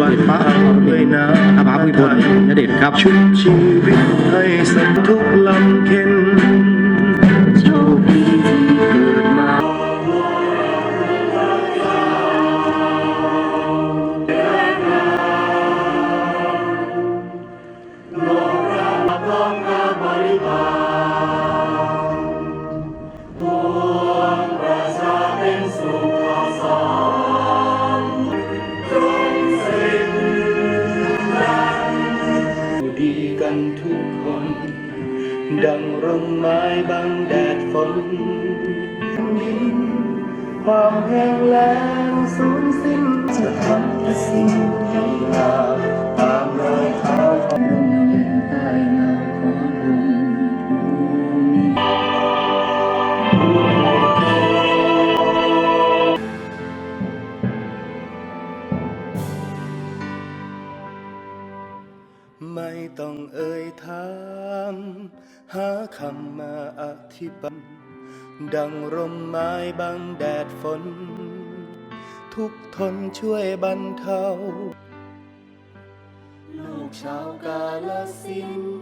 วันป้าเลยนะอาภาภูมิพลณเดชครับ ชุบชีวิตให้สักทุกลำ กันทุกคน ดังร่มไม้บังแดดฝนดินความแห้งแล้งสูญสิ้นจะทำแต่สิ่งที่งาม ไม่ต้องเอ่ยถาม หาคำมาอธิบายดังร่มไม้บังแดดฝน ทุกทนช่วยบรรเทา ลูกชาวกาลสินธุ์